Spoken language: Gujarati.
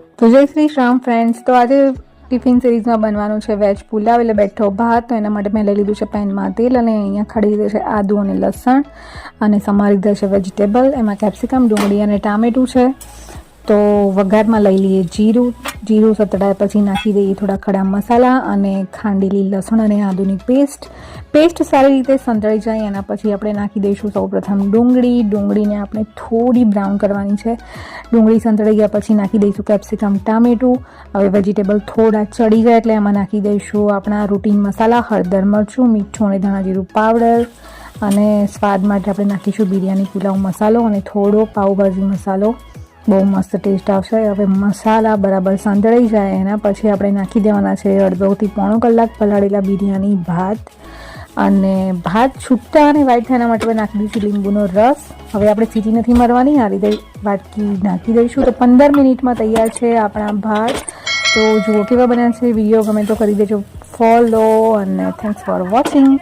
તો જય શ્રી શ્રામ ફ્રેન્ડ્સ તો આજે ટિફિન સિરીઝમાં બનવાનું છે વેજ પુલાવ એટલે બેઠો ભાત. તો એના માટે મેં લઈ લીધું છે પેનમાં તેલ અને અહીંયા ખડી લીધું છે આદુ અને લસણ. અને સમારી લીધા છે વેજીટેબલ એમાં કેપ્સિકમ ડુંગળી અને ટામેટું છે. તો વઘારમાં લઈ લઈએ જીરું. જીરું સતડાય પછી નાખી દઈએ થોડા ખડા મસાલા અને ખાંડેલી લસણ અને આદુની પેસ્ટ. પેસ્ટ સારી રીતે સંતળાઈ જાય, એના પછી આપણે નાખી દઈશું સૌપ્રથમ ડુંગળી. ડુંગળીને આપણે થોડી બ્રાઉન કરવાની છે. ડુંગળી સંતળાઈ ગયા પછી નાખી દઈશું કેપ્સિકમ, ટામેટું. હવે વેજીટેબલ થોડા ચડી જાય એટલે એમાં નાખી દઈશું આપણા રૂટીન મસાલા, હળદર મરચું, મીઠું અને ધાણા જીરું પાવડર. અને સ્વાદ માટે આપણે નાખીશું બિરયાની પુલાવ મસાલો અને થોડો પાઉભાજી મસાલો. બહુ મસ્ત ટેસ્ટ આવશે. હવે મસાલા બરાબર સાંધળાઈ જાય એના. પછી આપણે નાખી દેવાના છે અડધોથી પોણો કલાક પલાળેલા બિરયાની ભાત. અને ભાત છૂટતા અને વ્હાઈટ થયા એના માટે નાખી દઈશું લીંબુનો રસ. હવે આપણે સીટી નથી મરવાની. આ રીતે વાટકી નાખી દઈશું. તો પંદર મિનિટમાં તૈયાર છે આપણા ભાત. તો જુઓ કેવા બન્યા છે. વીડિયો ગમે તો કરી દેજો. ફોલો અને થેન્ક્સ ફોર વોચિંગ